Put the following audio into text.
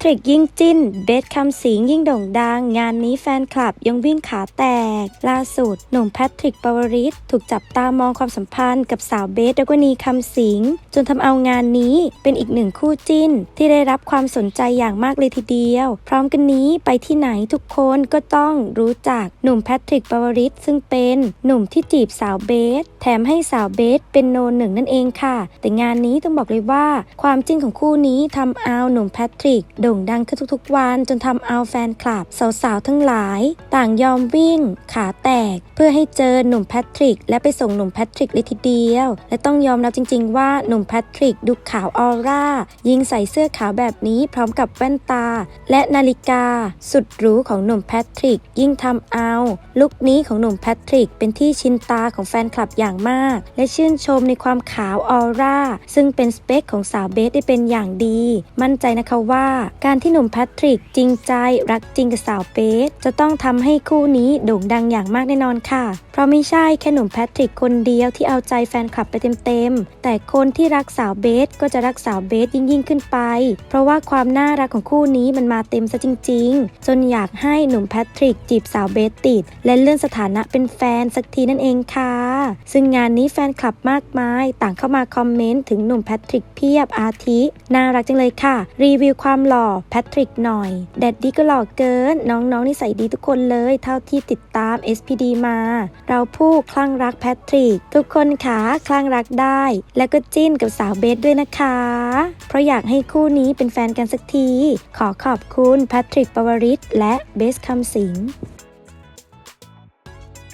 ทริกยิ่งจิ้น เบสคำสิงยิ่งโด่งดัง งานนี้แฟนคลับยังวิ่งขาแตก ล่าสุด หนุ่มแพทริกปวริศถูกจับตามองความสัมพันธ์กับสาวเบสดกวนีคำสิง จนทำเอางานนี้เป็นอีกหนึ่งคู่จิ้น ที่ได้รับความสนใจอย่างมากเลยทีเดียว พร้อมกันนี้ไปที่ไหนทุกคนก็ต้องรู้จักหนุ่มแพทริกปวริศซึ่งเป็นหนุ่มที่จีบสาวเบส แถมให้สาวเบสเป็นโนหนึ่งนั่นเองค่ะ แต่งานนี้ต้องบอกเลยว่า ความจิ้นของคู่นี้ทำเอาหนุ่มแพทริกโด่งดังขึ้นทุกๆวันจนทำเอาแฟนคลับสาวๆทั้งหลาย ต่างยอมวิ่ง ขาแตก เพื่อให้เจอหนุ่มแพทริก และไปส่งหนุ่มแพทริกเลยทีเดียว และต้องยอมรับจริง ๆ ว่าหนุ่มแพทริกดูขาวออร่า ยิ่งใส่เสื้อขาวแบบนี้พร้อมกับแว่นตา และนาฬิกา สุดหรูของหนุ่มแพทริก ยิ่งทำเอาลุคนี้ของหนุ่มแพทริกเป็นที่ชินตาของแฟนคลับอย่างมาก และชื่นชมในความขาวออร่าซึ่งเป็นสเปคของสาวเบสได้เป็นอย่างดี มั่นใจนะคะว่าการที่หนุ่มแพทริกจริงใจรักจริงกับสาวเบสจะต้องทำให้คู่นี้โด่งดังอย่างมากแน่นอนค่ะ เพราะไม่ใช่แค่หนุ่มแพทริกคนเดียวที่เอาใจแฟนคลับไปเต็มๆ แต่คนที่รักสาวเบสก็จะรักสาวเบสยิ่งยิ่งขึ้นไป เพราะว่าความน่ารักของคู่นี้มันมาเต็มซะจริง ๆ จนอยากให้หนุ่มแพทริกจีบสาวเบสติด และเลื่อนสถานะเป็นแฟนสักทีนั่นเองค่ะ ซึ่งงานนี้แฟนคลับมากมาย ต่างเข้ามาคอมเมนต์ถึงหนุ่มแพทริกเพียบอาทิน่ารักจังเลยค่ะ รีวิวความหล่อแพทริกหน่อยแดดดี้ก็หล่อเกิน น้องๆนิสัยดีทุกคนเลยเท่าที่ติดตาม SPD มา เราผู้คลั่งรักแพทริก ทุกคนขาคลั่งรักได้ และก็จิ้นกับสาวเบสด้วยนะคะ เพราะอยากให้คู่นี้เป็นแฟนกันสักที ขอขอบคุณแพทริกปวริศและเบสคำสิง